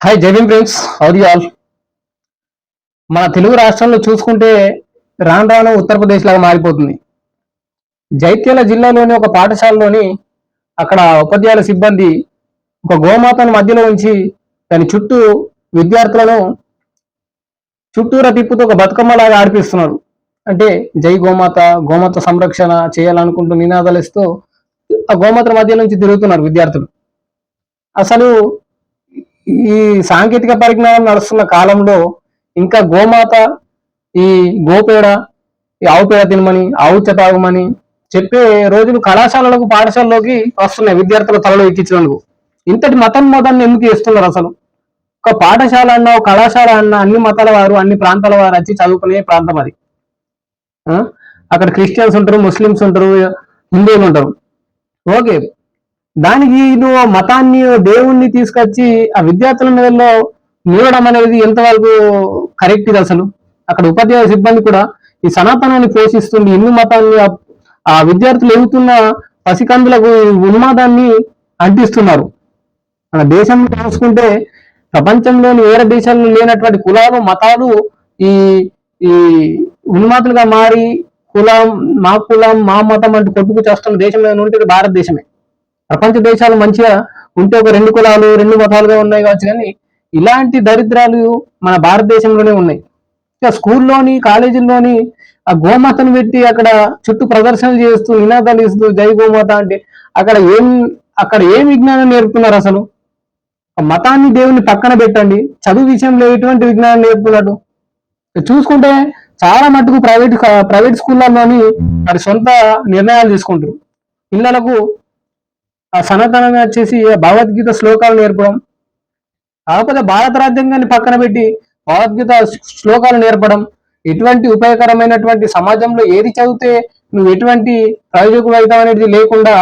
Hi జై Bhim friends హౌది all మన తెలుగు రాష్ట్రాల్లో చూసుకుంటే రాను రాను ఉత్తరప్రదేశ్ లాగా మారిపోతుంది. జైత్యాల జిల్లాలోని ఒక పాఠశాలలోని అక్కడ ఉపాధ్యాయుల సిబ్బంది ఒక గోమాతను మధ్యలో ఉంచి దాని చుట్టూ విద్యార్థులను చుట్టూరా తిప్పుతూ ఒక బతుకమ్మలాగా ఆడిపిస్తున్నారు. అంటే జై గోమాత గోమాత సంరక్షణ చేయాలనుకుంటూ నినాదాలు ఇస్తూ ఆ గోమాత మధ్య నుంచి తిరుగుతున్నారు విద్యార్థులు. అసలు ఈ సాంకేతిక పరిజ్ఞానం నడుస్తున్న కాలంలో ఇంకా గోమాత ఈ గోపేడ ఈ ఆవు పేడ తినమని ఆవు తాగమని చెప్పే రోజులు కళాశాలలకు పాఠశాలలోకి వస్తున్నాయి విద్యార్థుల తలలో ఎక్కించినందుకు. ఇంతటి మతం మతాన్ని ఎందుకు చేస్తున్నారు అసలు? ఒక పాఠశాల అన్న ఒక కళాశాల అన్న అన్ని మతాల వారు అన్ని ప్రాంతాల వారు వచ్చి చదువుకునే ప్రాంతం అది. అక్కడ క్రిస్టియన్స్ ఉంటారు ముస్లిమ్స్ ఉంటారు హిందువులు ఉంటారు. ఓకే. దానికి నువ్వు మతాన్ని దేవుణ్ణి తీసుకొచ్చి ఆ విద్యార్థుల మీదలో నిలవడం అనేది ఎంతవరకు కరెక్ట్ ఇది అసలు? అక్కడ ఉపాధ్యాయ సిబ్బంది కూడా ఈ సనాతనాన్ని పోషిస్తుంది హిందూ మతాన్ని ఆ- విద్యార్థులు ఎదుగుతున్న పసికందులకు ఉన్మాదాన్ని అంటిస్తున్నారు. మన దేశం చూసుకుంటే ప్రపంచంలోని వేరే దేశాల్లో లేనటువంటి కులాలు మతాలు ఈ ఈ ఉన్మాదులుగా మారి కులం మా కులం మా మతం అంటూ కొట్టుకు చేస్తున్న దేశం ఏమైనా ఉంటే భారతదేశమే. ప్రపంచ దేశాలు మంచిగా ఉంటే ఒక రెండు కులాలు రెండు మతాలుగా ఉన్నాయి కావచ్చు కానీ ఇలాంటి దరిద్రాలు మన భారతదేశంలోనే ఉన్నాయి. ఇక స్కూల్లోని కాలేజీల్లోని ఆ గోమాతను పెట్టి అక్కడ చుట్టూ ప్రదర్శనలు చేస్తూ నినాదాలు ఇస్తూ జై గోమాత అంటే అక్కడ ఏం అక్కడ ఏం విజ్ఞానం నేర్పుతున్నారు అసలు? ఆ మతాన్ని దేవుని పక్కన పెట్టండి. చదువు విషయంలో ఎటువంటి విజ్ఞానం నేర్పుతున్నట్టు చూసుకుంటే చాలా మటుకు ప్రైవేట్ ప్రైవేట్ స్కూళ్ళలోని వారి సొంత నిర్ణయాలు తీసుకుంటారు. పిల్లలకు ఆ సనాతనంగా వచ్చేసి భగవద్గీత శ్లోకాలు నేర్పడం కాకపోతే భారత రాజ్యాంగాన్ని పక్కన పెట్టి భగవద్గీత శ్లోకాలు నేర్పడం ఎటువంటి ఉపయోగకరమైనటువంటి సమాజంలో ఏది చదివితే నువ్వు ఎటువంటి ప్రయోజకులు అవుతావు అనేది లేకుండా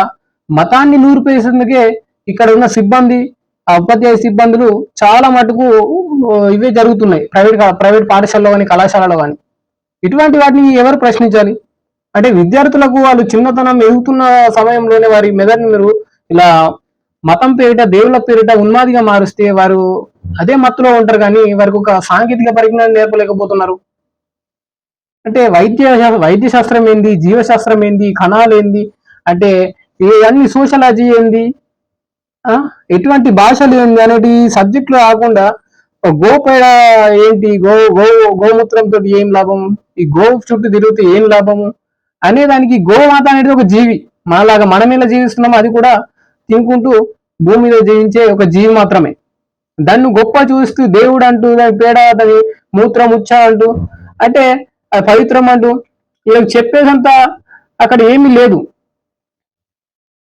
మతాన్ని నూరిపేసేందుకే ఇక్కడ ఉన్న సిబ్బంది ఆ ఉపాధ్యాయ సిబ్బందులు చాలా మటుకు ఇవే జరుగుతున్నాయి. ప్రైవేట్ ప్రైవేట్ పాఠశాలలో కానీ కళాశాలలో కానీ ఇటువంటి వాటిని ఎవరు ప్రశ్నించాలి? అంటే విద్యార్థులకు వాళ్ళు చిన్నతనం ఎదుగుతున్న సమయంలోనే వారి మెదడుని మీరు ఇలా మతం పేరిట దేవుళ్ళ పేరిట ఉన్మాదిగా మారుస్తే వారు అదే మత్తులో ఉంటారు కానీ వారికి ఒక సాంకేతిక పరిజ్ఞానం నేర్పలేకపోతున్నారు. అంటే వైద్య శా- వైద్య శాస్త్రం ఏంది? జీవశాస్త్రం ఏంది? కణాలు ఏంది? అంటే ఇవన్నీ సోషలాజీ ఏంది? ఆ? ఎటువంటి భాషలు ఏంది అనేది సబ్జెక్టులు కాకుండా గోపేడ ఏంటి? గో గో గోమూత్రంతో ఏం లాభం? ఈ గో చుట్టూ తిరిగితే ఏం లాభము? అనే దానికి గోమాత అనేది ఒక జీవి. మనలాగా మనం ఎలా జీవిస్తున్నామో అది కూడా తినుకుంటూ భూమి మీద జీవించే ఒక జీవి మాత్రమే. దాన్ని గొప్ప చూస్తూ దేవుడు అంటూ దాని పేడ దాని మూత్రం ఉచ్చ అంటూ అంటే అది పవిత్రం అంటూ ఇలా చెప్పేదంతా అక్కడ ఏమీ లేదు.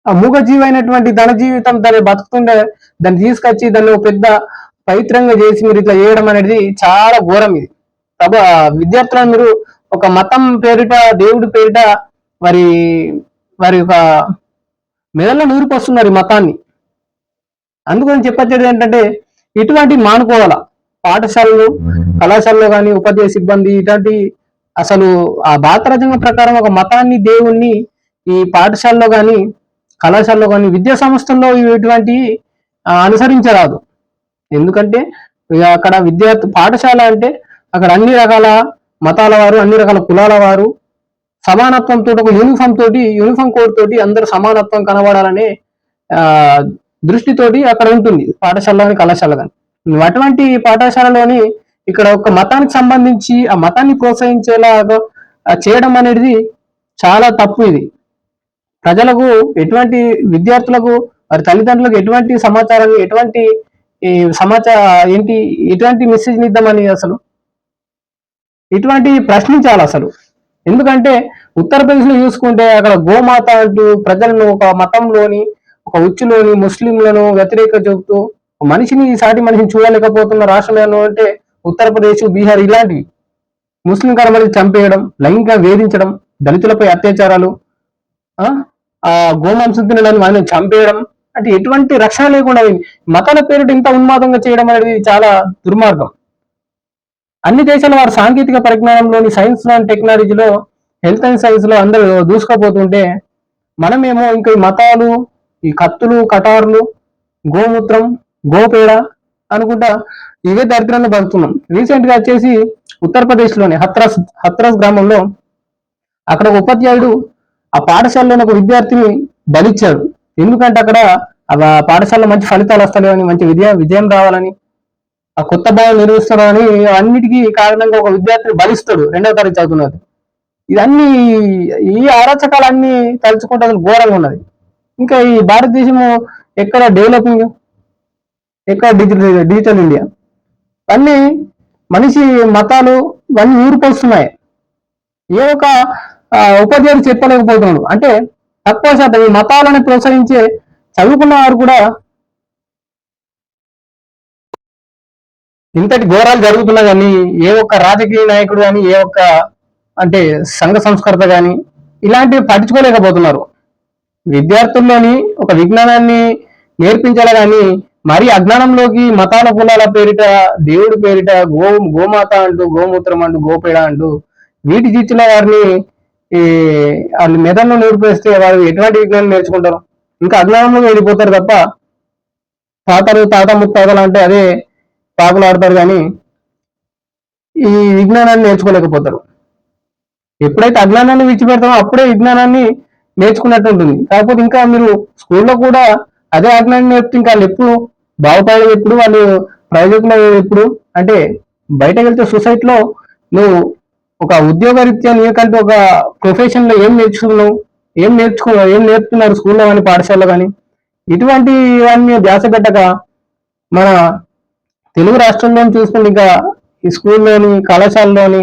ఆ మూగ జీవి అయినటువంటి ధన జీవితం దాన్ని బతుకుతుండే దాన్ని తీసుకొచ్చి దాన్ని ఒక పెద్ద పవిత్రంగా చేసి మీరు ఇట్లా చేయడం అనేది చాలా ఘోరం ఇది. తబ విద్యార్థులను మీరు ఒక మతం పేరిట దేవుడి పేరిట వారి వారి యొక్క మెదళ్ళ నూరిపోస్తున్నారు ఈ మతాన్ని. అందుకని చెప్పొచ్చేది ఏంటంటే ఇటువంటి మానుకోవాలా. పాఠశాలలు కళాశాలలో కానీ ఉపాధ్యాయ సిబ్బంది ఇటువంటి అసలు ఆ భారత రచన ప్రకారం ఒక మతాన్ని దేవుణ్ణి ఈ పాఠశాలలో కానీ కళాశాలలో కానీ విద్యా సంస్థల్లో ఇటువంటి అనుసరించరాదు. ఎందుకంటే ఇక అక్కడ విద్యార్థి పాఠశాల అంటే అక్కడ అన్ని రకాల మతాల వారు అన్ని రకాల కులాల వారు సమానత్వంతో ఒక యూనిఫామ్ తోటి యూనిఫామ్ కోడ్ తోటి అందరూ సమానత్వం కనబడాలనే ఆ దృష్టితోటి అక్కడ ఉంటుంది పాఠశాలలోని కళాశాల కానీ. అటువంటి పాఠశాలలోని ఇక్కడ ఒక మతానికి సంబంధించి ఆ మతాన్ని ప్రోత్సహించేలాగా చేయడం అనేది చాలా తప్పు ఇది. ప్రజలకు ఎటువంటి విద్యార్థులకు వారి తల్లిదండ్రులకు ఎటువంటి సమాచారాన్ని ఎటువంటి ఈ సమాచార ఏంటి ఎటువంటి మెసేజ్ ఇద్దామని అసలు? ఇటువంటి ప్రశ్నించాలి అసలు. ఎందుకంటే ఉత్తరప్రదేశ్లో చూసుకుంటే అక్కడ గోమాత అంటూ ప్రజలను ఒక మతంలోని ఒక ఉచ్చులోని ముస్లింలను వ్యతిరేక చెబుతూ ఒక మనిషిని సాటి మనిషిని చూడలేకపోతున్న రాష్ట్రం అంటే ఉత్తరప్రదేశ్ బీహార్ ఇలాంటివి ముస్లిం కర్మలు చంపేయడం లైంగిక వేధించడం దళితులపై అత్యాచారాలు ఆ గోమాంసం తినడానికి వాళ్ళని చంపేయడం అంటే ఎటువంటి రక్షణ లేకుండా మతాల పేరిట ఇంత ఉన్మాదంగా చేయడం అనేది చాలా దుర్మార్గం. అన్ని దేశాల వారి సాంకేతిక పరిజ్ఞానంలోని సైన్స్ అండ్ టెక్నాలజీలో హెల్త్ అండ్ సైన్స్లో అందరూ దూసుకుపోతుంటే మనమేమో ఇంకా ఈ మతాలు ఈ కత్తులు కటార్లు గోమూత్రం గోపేడ అనుకుంటా ఇవే దరిద్రాన్ని బతుకుతున్నాం రీసెంట్గా వచ్చేసి ఉత్తరప్రదేశ్లోని హత్రాస్ హత్రాస్ గ్రామంలో అక్కడ ఒక ఉపాధ్యాయుడు ఆ పాఠశాలలోని ఒక విద్యార్థిని బలిచ్చాడు. ఎందుకంటే అక్కడ ఆ పాఠశాలలో మంచి ఫలితాలు వస్తాయని మంచి విద్య విజయం రావాలని ఆ కొత్త భావం నిర్వహిస్తాడని అన్నిటికీ కారణంగా ఒక విద్యార్థిని బలిస్తాడు. రెండవ తరగతి చదువుతున్నది. ఇదన్నీ ఈ అరాచకాలన్నీ తలుచుకుంటే అసలు ఘోరంగా ఉన్నది. ఇంకా ఈ భారతదేశము ఎక్కడ డెవలపింగ్ ఎక్కడ డిజిటల్ డిజిటల్ ఇండియా అన్ని మనిషి మతాలు ఇవన్నీ ఊరిపోస్తున్నాయి. ఏ ఒక ఉపాధ్యాయుడు చెప్పలేకపోతున్నాడు. అంటే తక్కువ శాతం ఈ మతాలను ప్రోత్సహించే చదువుకున్న వారు కూడా ఇంతటి ఘోరాలు జరుగుతున్నా కానీ ఏ ఒక్క రాజకీయ నాయకుడు కానీ ఏ ఒక్క అంటే సంఘ సంస్కర్త కానీ ఇలాంటివి పట్టించుకోలేకపోతున్నారు. విద్యార్థుల్లోని ఒక విజ్ఞానాన్ని నేర్పించాలి కానీ మరి అజ్ఞానంలోకి మతాల కులాల పేరిట దేవుడి పేరిట గో గోమాత అంటూ గోమూత్రం అంటూ గోపేడ అంటూ వీటి తీర్చిన వారిని ఈ వాళ్ళు మెదడులో నేర్పేస్తే వారు ఎటువంటి విజ్ఞానం నేర్చుకుంటారు? ఇంకా అజ్ఞానంలో వెళ్ళిపోతారు తప్ప తాతలు తాత ముత్తాతలు అంటే అదే పాకులు ఆడతారు కానీ ఈ విజ్ఞానాన్ని నేర్చుకోలేకపోతారు. ఎప్పుడైతే అజ్ఞానాన్ని విడిచిపెడతామో అప్పుడే విజ్ఞానాన్ని నేర్చుకున్నట్టు ఉంటుంది. కాకపోతే ఇంకా మీరు స్కూల్లో కూడా అదే అజ్ఞానం నేర్పితే ఇంకా వాళ్ళు ఎప్పుడు బాగుపడేది ఎప్పుడు వాళ్ళు ప్రయోజకులు ఎప్పుడు? అంటే బయటకు వెళ్తే సొసైటీలో నువ్వు ఒక ఉద్యోగరీత్యా నీకంటే ఒక ప్రొఫెషన్లో ఏం నేర్చుకున్నావు? ఏం నేర్చుకున్నావు ఏం నేర్పుతున్నారు స్కూల్లో కానీ పాఠశాలలో కానీ? ఇటువంటి ఇవన్నీ ధ్యాస పెట్టక మన తెలుగు రాష్ట్రంలో చూసుకుంటే ఇంకా ఈ స్కూల్లోని కళాశాలలోని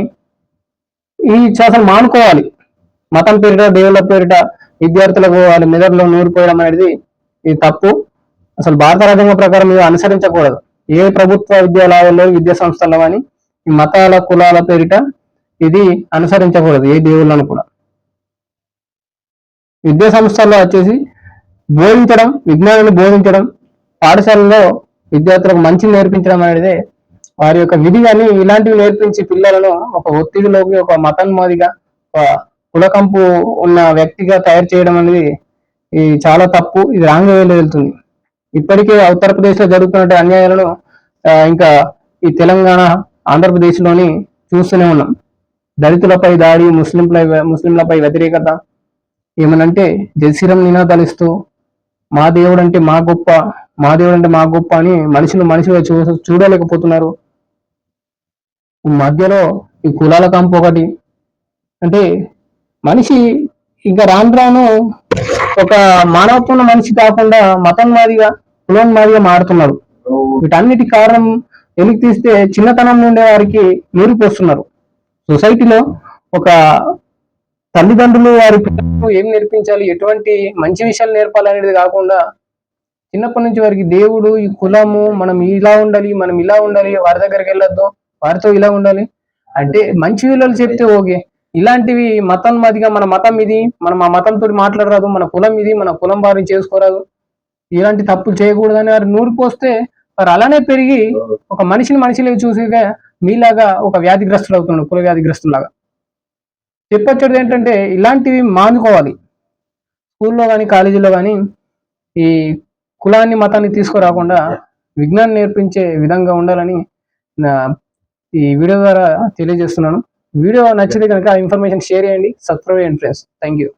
ఈ అసలు మానుకోవాలి. మతం పేరిట దేవుళ్ళ పేరిట విద్యార్థులకు వాళ్ళ మెదడులో నూరిపోయడం అనేది ఇది తప్పు. అసలు భారత రాజ్యాంగ ప్రకారం ఇది అనుసరించకూడదు. ఏ ప్రభుత్వ విద్యాలయాల్లో విద్యా సంస్థల్లో కానీ ఈ మతాల కులాల పేరిట ఇది అనుసరించకూడదు ఏ దేవుళ్ళను కూడా. విద్యా సంస్థల్లో వచ్చేసి బోధించడం విజ్ఞానాన్ని బోధించడం పాఠశాలలో విద్యార్థులకు మంచి నేర్పించడం అనేది వారి యొక్క విధి కానీ ఇలాంటివి నేర్పించి పిల్లలను ఒక ఒత్తిడిలోకి ఒక మతన్మాదిగా ఒక కులకంపు ఉన్న వ్యక్తిగా తయారు చేయడం అనేది ఇది చాలా తప్పు ఇది రాంగ్ వేలో వెళ్తుంది. ఇప్పటికే ఉత్తరప్రదేశ్లో జరుగుతున్న అన్యాయాలను ఇంకా ఈ తెలంగాణ ఆంధ్రప్రదేశ్లోని చూస్తూనే ఉన్నాం. దళితులపై దాడి ముస్లింలపై ముస్లింలపై వ్యతిరేకత ఏమనంటే జయశ్రీరం నినాదాలు ఇస్తూ మా దేవుడు అంటే మా గొప్ప మా దేవుడు అంటే మా గొప్ప అని మనిషిని మనిషిగా చూ చూడలేకపోతున్నారు. మధ్యలో ఈ కులాల కంపు ఒకటి. అంటే మనిషి ఇంకా రాను రాను ఒక మానవత్వం మనిషి కాకుండా మతం మాదిగా కులం మాదిగా మారుతున్నారు వీటన్నిటి కారణం వెలికి తీస్తే చిన్నతనం నుండే వారికి నూరిపోస్తున్నారు సొసైటీలో ఒక తల్లిదండ్రులు వారి పిల్లలకు ఏం నేర్పించాలి? ఎటువంటి మంచి విషయాలు నేర్పాలి అనేది కాకుండా చిన్నప్పటి నుంచి వారికి దేవుడు ఈ కులము మనం ఇలా ఉండాలి మనం ఇలా ఉండాలి వారి దగ్గరికి వెళ్ళొద్దు వారితో ఇలా ఉండాలి. అంటే మంచి విలువలు చెప్తే ఓకే. ఇలాంటివి మతం మాదిగా మన మతం ఇది మనం ఆ మతంతో మాట్లాడరాదు మన కులం ఇది మన కులం వారిని చేసుకోరాదు. ఇలాంటి తప్పులు చేయకూడదని వారు నూరిపోస్తే వారు అలానే పెరిగి ఒక మనిషిని మనిషిలో చూసిగా మీలాగా ఒక వ్యాధిగ్రస్తులు అవుతున్నాడు కుల వ్యాధిగ్రస్తులాగా చెప్పొచ్చేది ఏంటంటే ఇలాంటివి మానుకోవాలి. స్కూల్లో కానీ కాలేజీలో కానీ ఈ కులాన్ని మతాన్ని తీసుకురాకుండా విజ్ఞానం నేర్పించే విధంగా ఉండాలని ఈ వీడియో ద్వారా తెలియజేస్తున్నాను. వీడియో నచ్చితే కనుక ఇన్ఫర్మేషన్ షేర్ చేయండి. సబ్స్క్రైబ్ చేయండి ఫ్రెండ్స్ థ్యాంక్ యూ